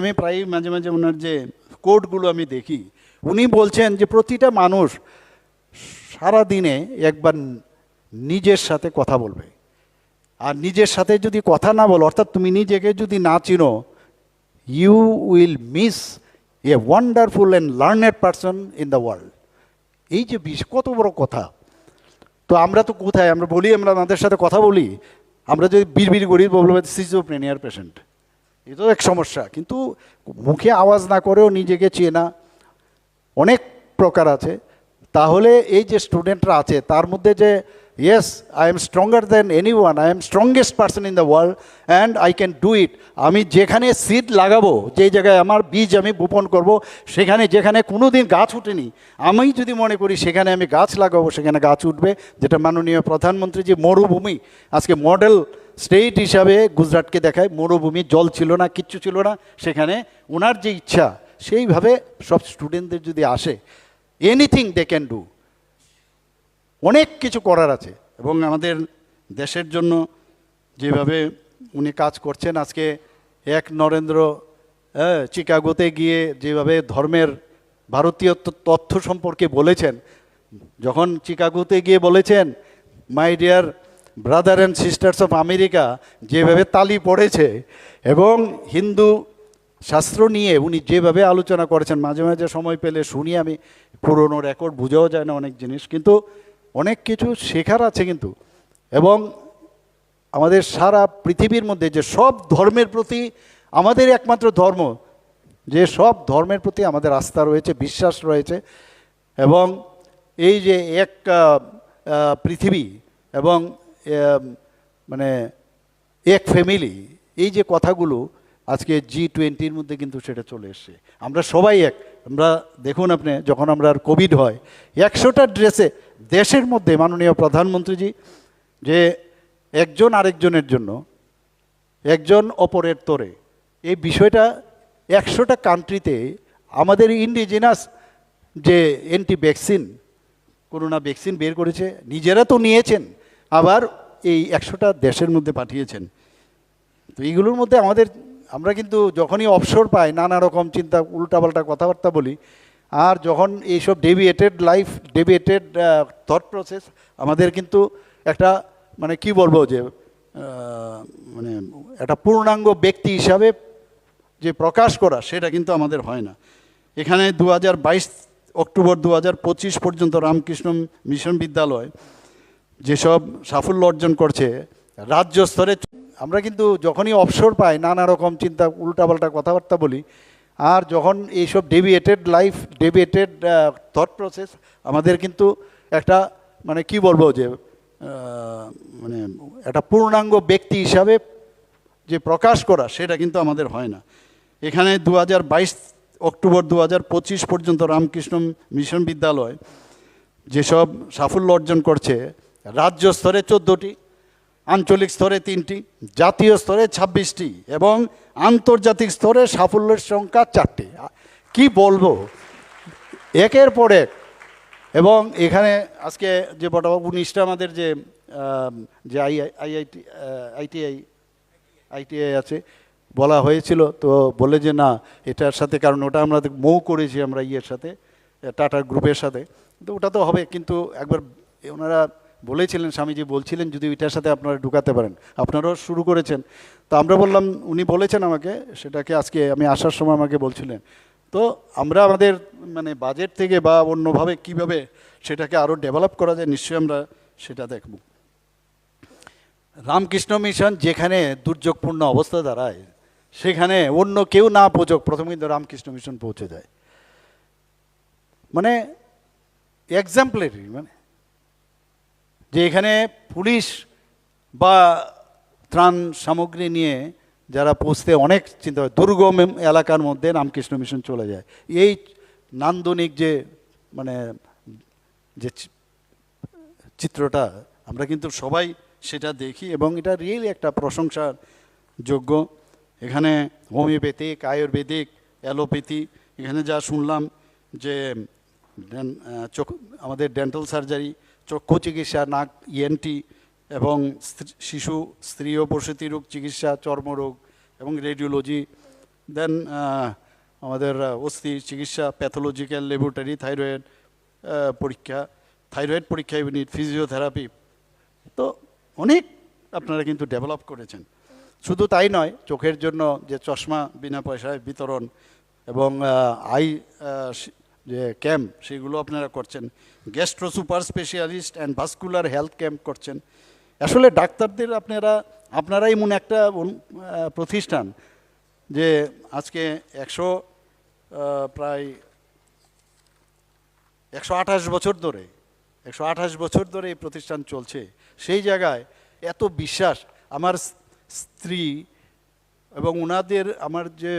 আমি প্রায় মাঝে মাঝে ওনার যে কোডগুলো আমি দেখি, উনি বলছেন যে প্রতিটা মানুষ সারা দিনে একবার নিজের সাথে কথা বলবে। আর নিজের সাথে যদি কথা না বলো, অর্থাৎ তুমি নিজেকে যদি না চিনো you will miss a wonderful and learned person in the world এই যে বিষ, কত বড় কথা। তো আমরা তো কোথায়? আমরা বলি, আমরা আমাদের সাথে কথা বলি। আমরা যদি বিড়বিড় করি, বলব সিজোপ্রেনিয়ার পেশেন্ট এ তো এক সমস্যা। কিন্তু মুখে আওয়াজ না করেও নিজেকে চেনা অনেক প্রকার আছে। তাহলে এই যে স্টুডেন্টরা আছে, তার মধ্যে যে yes I am stronger than anyone I am strongest person in the world and I can do it আমি যেখানে সিড লাগাবো যে জায়গায় আমার বীজ আমি বপন করব, সেখানে, যেখানে কোনো দিন গাছ উঠেনি, আমি যদি মনে করি সেখানে আমি গাছ লাগাবো, সেখানে গাছ উঠবে, যেটা মাননীয় প্রধানমন্ত্রী যে মরুভূমি, আজকে মডেল স্টেট হিসাবে গুজরাটকে দেখায়, মরুভূমি, জল ছিল না, কিচ্ছু ছিল না, সেখানে ওনার যে ইচ্ছা, সেইভাবে সব স্টুডেন্টদের যদি আসে এনিথিং দে ক্যান ডু অনেক কিছু করার আছে। এবং আমাদের দেশের জন্য যেভাবে উনি কাজ করছেন, আজকে এক নরেন্দ্র চিকাগোতে গিয়ে যেভাবে ধর্মের ভারতীয় তথ্য সম্পর্কে বলেছেন, যখন চিকাগোতে গিয়ে বলেছেন my dear brother and sisters of America যেভাবে তালি পড়েছে এবং হিন্দু শাস্ত্র নিয়ে উনি যেভাবে আলোচনা করেছেন, মাঝে মাঝে সময় পেলে শুনি আমি, পুরনো রেকর্ড বোঝাও যায় না অনেক জিনিস, কিন্তু অনেক কিছু শেখার আছে কিন্তু। এবং আমাদের সারা পৃথিবীর মধ্যে যে সব ধর্মের প্রতি আমাদের একমাত্র ধর্ম, যে সব ধর্মের প্রতি আমাদের আস্থা রয়েছে, বিশ্বাস রয়েছে, এবং এই যে এক পৃথিবী এবং মানে এক ফ্যামিলি এই যে কথাগুলো আজকে জি টোয়েন্টির মধ্যে কিন্তু সেটা চলে এসছে। আমরা সবাই এক। আমরা, দেখুন আপনি, যখন আমরা আর কোভিড হয়, একশোটা ড্রেসে দেশের মধ্যে মাননীয় প্রধানমন্ত্রীজি, যে একজন আরেকজনের জন্য, একজন অপরের তরে, এই বিষয়টা একশোটা কান্ট্রিতে আমাদের ইন্ডিজিনাস যে অ্যান্টি ভ্যাকসিন করোনা ভ্যাকসিন বের করেছে, নিজেরা তো নিয়েছেন, আবার এই একশোটা দেশের মধ্যে পাঠিয়েছেন। তো এইগুলোর মধ্যে আমাদের, আমরা কিন্তু যখনই অবসর পাই, নানা রকম চিন্তা, উল্টাপাল্টা কথাবার্তা বলি, আর যখন এইসব deviated life deviated thought process আমাদের কিন্তু একটা মানে কি বলব যে মানে একটা পূর্ণাঙ্গ ব্যক্তি হিসাবে যে প্রকাশ করা, সেটা কিন্তু আমাদের হয় না। এখানে দু হাজার বাইশ অক্টোবর দু হাজার পঁচিশ পর্যন্ত রামকৃষ্ণ মিশন বিদ্যালয় যেসব সাফল্য অর্জন করছে, রাজ্য স্তরে আমরা কিন্তু যখনই অবসর পাই, নানা রকম চিন্তা, উল্টাপাল্টা কথাবার্তা বলি, আর যখন এইসব deviated life deviated thought process আমাদের কিন্তু একটা মানে কি বলব যে মানে একটা পূর্ণাঙ্গ ব্যক্তি হিসাবে যে প্রকাশ করা, সেটা কিন্তু আমাদের হয় না। এখানে দু হাজার বাইশ অক্টোবর দু হাজার পঁচিশ পর্যন্ত রামকৃষ্ণ মিশন বিদ্যালয়, যেসব সাফল্য অর্জন করছে রাজ্য স্তরে চোদ্দোটি, আঞ্চলিক স্তরে তিনটি, জাতীয় স্তরে ছাব্বিশটি এবং আন্তর্জাতিক স্তরে সাফল্যের সংখ্যা চারটি। কি বলব? একের পর এক। এবং এখানে আজকে যে বড়বাবু উনিশটা আমাদের যে যে আই আইআইটি আইটিআই আইটিআই আছে, বলা হয়েছিল। তো বলে যে না, এটার সাথে, কারণ ওটা আমরা মৌ করেছি আমরা ইয়ের সাথে টাটা গ্রুপের সাথে। তো ওটা তো হবে, কিন্তু একবার ওনারা বলেছিলেন, স্বামীজি বলছিলেন, যদি ওইটার সাথে আপনারা ঢুকাতে পারেন। আপনারাও শুরু করেছেন। তো আমরা বললাম, উনি বলেছেন আমাকে, সেটাকে আজকে আমি আসার সময় আমাকে বলছিলেন। তো আমরা আমাদের মানে বাজেট থেকে বা অন্যভাবে কীভাবে সেটাকে আরও ডেভেলপ করা যায়, নিশ্চয়ই আমরা সেটা দেখব। রামকৃষ্ণ মিশন যেখানে দুর্যোগপূর্ণ অবস্থা দাঁড়ায়, সেখানে অন্য কেউ না পৌঁছক, প্রথমে কিন্তু রামকৃষ্ণ মিশন পৌঁছে যায়। মানে এক্সাম্পলারি মানে যে এখানে পুলিশ বা ত্রাণ সামগ্রী নিয়ে যারা পৌঁছতে অনেক চিন্তা দুর্গম এলাকার মধ্যে রামকৃষ্ণ মিশন চলে যায়। এই নান্দনিক যে মানে যে চিত্রটা, আমরা কিন্তু সবাই সেটা দেখি এবং এটা রিয়েলি একটা প্রশংসার যোগ্য এখানে হোমিওপ্যাথিক, আয়ুর্বেদিক, অ্যালোপ্যাথি, এখানে যা শুনলাম যে আমাদের ডেন্টাল সার্জারি চক্ষু চিকিৎসা, নাক ইএনটি এবং শিশু, স্ত্রী ও প্রসূতি রোগ চিকিৎসা চর্মরোগ এবং রেডিওলজি দেন আমাদের অস্থি চিকিৎসা প্যাথোলজিক্যাল ল্যাবরেটরি থাইরয়েড পরীক্ষা থাইরয়েড পরীক্ষা ইউনিট ফিজিওথেরাপি তো অনেক আপনারা কিন্তু ডেভেলপ করেছেন। শুধু তাই নয়, চোখের জন্য যে চশমা বিনা পয়সায় বিতরণ এবং আই যে ক্যাম্প, সেগুলো আপনারা করছেন। Gastro super specialist and vascular health camp করছেন। আসলে ডাক্তারদের আপনারা, আপনারাই এমন একটা প্রতিষ্ঠান যে আজকে একশো প্রায় একশো আঠাশ বছর ধরে, একশো আঠাশ বছর ধরে এই প্রতিষ্ঠান চলছে। সেই জায়গায় এত বিশ্বাস আমার স্ত্রী এবং ওনাদের আমার যে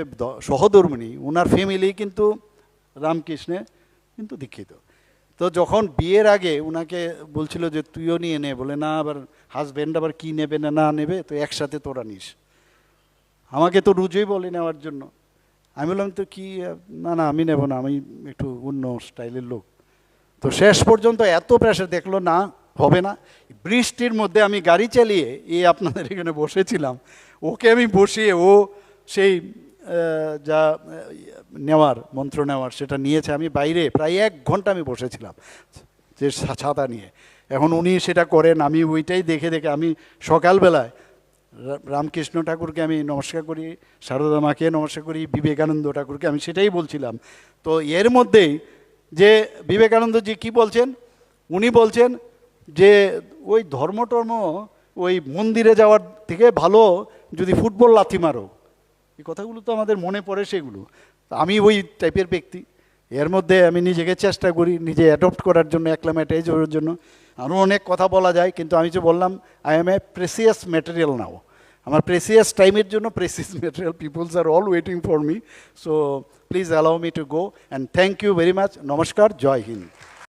সহধর্মিণী ওনার ফ্যামিলি কিন্তু রামকৃষ্ণে, কিন্তু দীক্ষিত। তো যখন বিয়ের আগে ওনাকে বলছিল যে, তুইও নিয়ে নে। বলে, না, আবার হাজব্যান্ড আবার কি নেবে না না নেবে, তো একসাথে তোরা নিস। আমাকে তো রুজুই বলে নেওয়ার জন্য। আমি বললাম, তো কি, না না, আমি নেব না, আমি একটু অন্য স্টাইলের লোক। তো শেষ পর্যন্ত এত প্রেশার দেখল, না, হবে না। বৃষ্টির মধ্যে আমি গাড়ি চালিয়ে, এই আপনাদের এখানে বসেছিলাম। ওকে আমি বসিয়ে ও সেই যা নেওয়ার, মন্ত্র নেওয়ার, সেটা নিয়েছে আমি বাইরে। প্রায় এক ঘণ্টা আমি বসেছিলাম যে ছাতা নিয়ে। এখন উনি সেটা করেন, আমি ওইটাই দেখে দেখে আমি সকালবেলায় রামকৃষ্ণ ঠাকুরকে আমি নমস্কার করি, সারদা মাকে নমস্কার করি, বিবেকানন্দ ঠাকুরকে আমি সেটাই বলছিলাম। তো এর মধ্যেই যে বিবেকানন্দ বিবেকানন্দজি কি বলছেন? উনি বলছেন যে ওই ধর্ম টর্ম ওই মন্দিরে যাওয়ার থেকে ভালো যদি ফুটবল লাথি মারো। এই কথাগুলো তো আমাদের মনে পড়ে সেগুলো। আমি ওই টাইপের ব্যক্তি। এর মধ্যে আমি নিজেকে চেষ্টা করি নিজে অ্যাডপ্ট করার জন্য অ্যাক্লামেটাইজ হওয়ার জন্য। আরও অনেক কথা বলা যায়, কিন্তু আমি যে বললাম I am a precious material now আমার প্রেসিয়াস টাইমের জন্য precious material peoples R all waiting for me so please allow me to go and thank you very much নমস্কার, জয় হিন্দ।